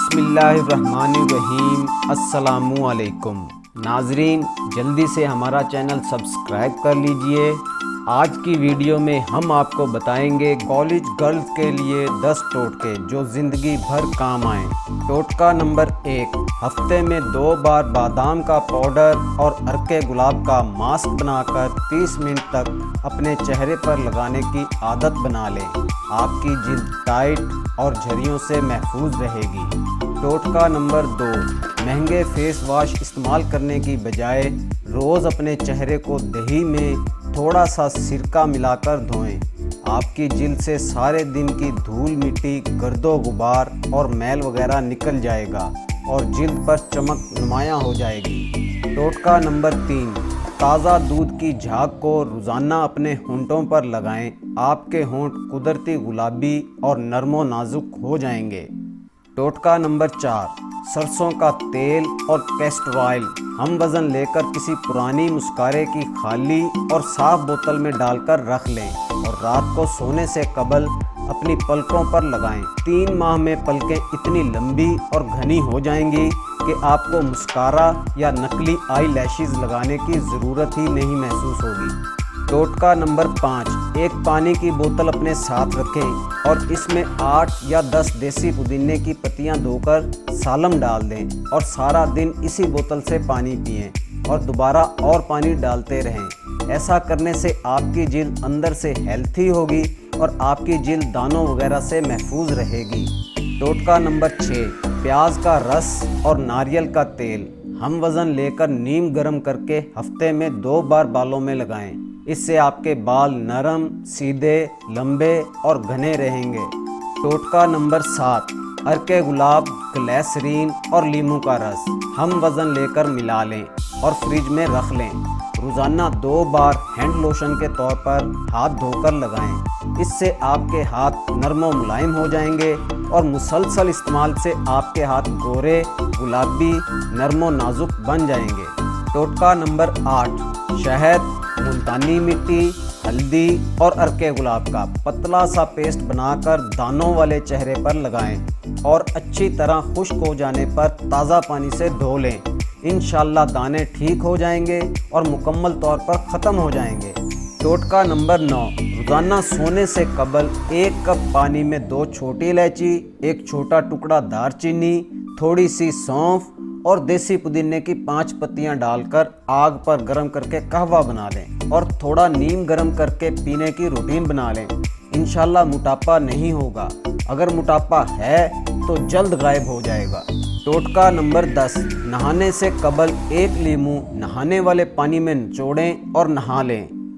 बिस्मिल्लाहिर्रहमानिर्रहीम। अस्सलामुअलैकुम। नाजरीन, जल्दी से हमारा चैनल सब्सक्राइब कर लीजिए। आज की वीडियो में हम आपको बताएँगे कॉलेज गर्ल्स के लिए 10 टोटके जो ज़िंदगी भर काम आए। टोटका नंबर एक, हफ़्ते में दो बार बादाम का पाउडर और अरके गुलाब का मास्क बनाकर 30 मिनट तक अपने चेहरे पर लगाने की आदत बना लें। आपकी जिल्द टाइट और झरियों से महफूज रहेगी। टोटका नंबर दो, महँगे फेस वॉश इस्तेमाल करने की बजाय रोज़ अपने चेहरे को दही में थोड़ा सा सिरका मिलाकर धोएँ। आपकी जिल्द से सारे दिन की धूल मिट्टी, गर्दो गुबार और मैल वगैरह निकल जाएगा और जिल्द पर चमक नुमाया हो जाएगी। टोटका नंबर तीन ताज़ा दूध की झाग को रोज़ाना अपने होंठों पर लगाएँ। आपके होंठ कुदरती गुलाबी और नरमो नाजुक हो जाएँगे। टोटका नंबर चार, सरसों का तेल और कैस्टर ऑयल। हम वज़न लेकर किसी पुरानी मुस्कारे की खाली और साफ़ बोतल में डालकर रख लें और रात को सोने से कबल अपनी पलकों पर लगाएँ। तीन माह में पलकें इतनी लंबी और घनी हो जाएँगी कि आपको मुस्कारा या नकली आई लैशेज़ लगाने की ज़रूरत ही नहीं महसूस होगी। टोटका नंबर पाँच, एक पानी की बोतल अपने साथ रखें और इसमें आठ या दस देसी पुदीने की पत्तियाँ धोकर सालम डाल दें और सारा दिन इसी बोतल से पानी पिएँ और दोबारा और पानी डालते रहें। ऐसा करने से आपकी जिल्द अंदर से हेल्थी होगी और आपकी जिल्द दानों वगैरह से महफूज रहेगी। टोटका नंबर छः प्याज का रस और नारियल का तेल हम वज़न लेकर नीम गर्म करके हफ़्ते में दो बार बालों में लगाएँ। इससे आपके बाल नरम, सीधे, लंबे और घने रहेंगे। टोटका नंबर सात अरके गुलाब, ग्लैसरीन और लीमू का रस हम वज़न लेकर मिला लें और फ्रिज में रख लें। रोज़ाना दो बार हैंड लोशन के तौर पर हाथ धोकर लगाएँ। इससे आपके हाथ नरमो मुलायम हो जाएँगे और मुसलसल इस्तेमाल से आपके हाथ गोरे, गुलाबी, नरमो नाजुक बन जाएँगे। टोटका नंबर आठ, शहद, मुल्तानी मिट्टी, हल्दी और अरके गुलाब का पतला सा पेस्ट बनाकर दानों वाले चेहरे पर लगाएँ और अच्छी तरह खुश्क हो जाने पर ताज़ा पानी से धो लें। इन दाने ठीक हो जाएँगे और मुकम्मल तौर पर ख़त्म हो जाएँगे। टोटका नंबर नौ। रोज़ाना सोने से कबल, एक कप पानी में दो छोटी इलायची, एक छोटा टुकड़ा दारचीनी, थोड़ी सी सौंफ और देसी पुदीने की पाँच पत्तियाँ डालकर आग पर गर्म करके कहवा बना लें और थोड़ा नीम गर्म करके पीने की रूटीन बना लें। इनशाला मोटापा नहीं होगा। अगर मोटापा है तो जल्द गायब हो जाएगा। टोटका नंबर 10 नहाने से कबल, एक लीमू नहाने वाले पानी में निचोड़ें और नहा लें।